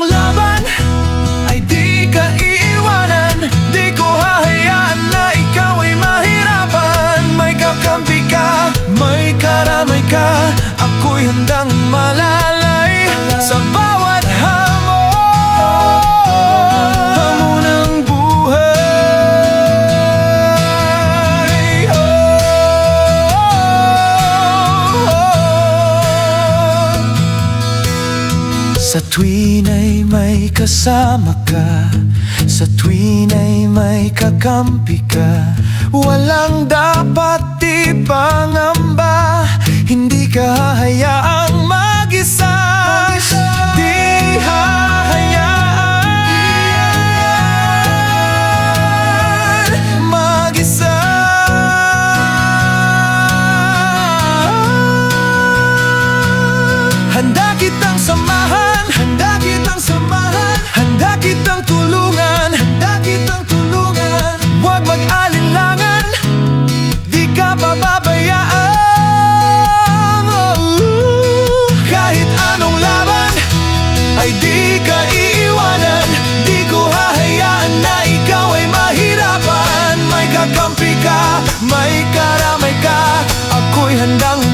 ang laban. Ay di ka iiwanan Di ko hahayaan na ikaw ay mahirapan. May kakampi ka, may karamay ka Ako'y handang malas Sa tuwin ay may kasama ka. Sa tuwin ay may kakampi ka. Walang dapat ipangawin May karamay ka Ako'y handang